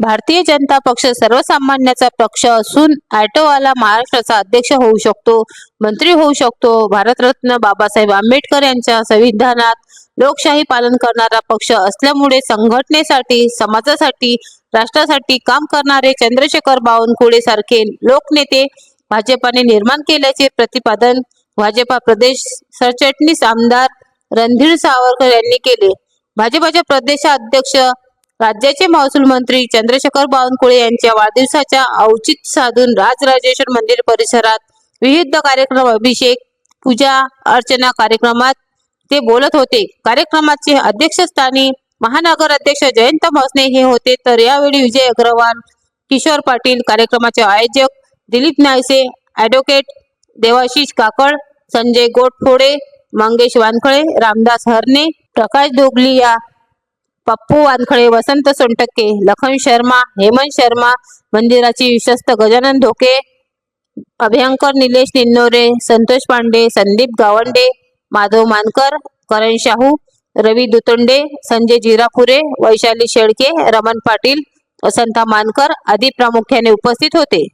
भारतीय जनता पक्ष सर्वसामान्याचा पक्ष असून ॲटोवाला महाराष्ट्राचा अध्यक्ष होऊ शकतो मंत्री होऊ शकतो. भारतरत्न बाबासाहेब आंबेडकर यांच्या संविधानात लोकशाही पालन करणारा पक्ष असल्यामुळे संघटनेसाठी समाजासाठी राष्ट्रासाठी काम करणारे चंद्रशेखर बावनकुळे सारखे लोकनेते भाजपाने निर्माण केल्याचे प्रतिपादन भाजपा प्रदेश सरचिटणीस आमदार रणधीर सावरकर यांनी केले. भाजपाचे प्रदेशाध्यक्ष राज्याचे महसूल मंत्री चंद्रशेखर बावनकुळे यांच्या वाढदिवसाच्या औचित्य साधून राजराजेश्वर मंदिर परिसरात विविध कार्यक्रम अभिषेक पूजा अर्चना कार्यक्रमात ते बोलत होते. कार्यक्रमाचे अध्यक्षस्थानी महानगर अध्यक्ष जयंत मसने हे होते. तर यावेळी विजय अग्रवाल किशोर पाटील कार्यक्रमाचे आयोजक दिलीप नायसे ॲडव्होकेट देवाशिष काकड संजय गोटफोडे मंगेश वानखळे रामदास हरणे प्रकाश दोगलिया पप्पू वानखळे वसंत सोनटक्के लखन शर्मा हेमंत शर्मा मंदिराची विश्वस्त गजानन धोके अभ्यंकर निलेश निन्नोरे संतोष पांडे संदीप गावंडे माधव मानकर करण शाहू रवी दुतोंडे संजय जिरापुरे वैशाली शेळके रमण पाटील वसंता मानकर आदी प्रामुख्याने उपस्थित होते.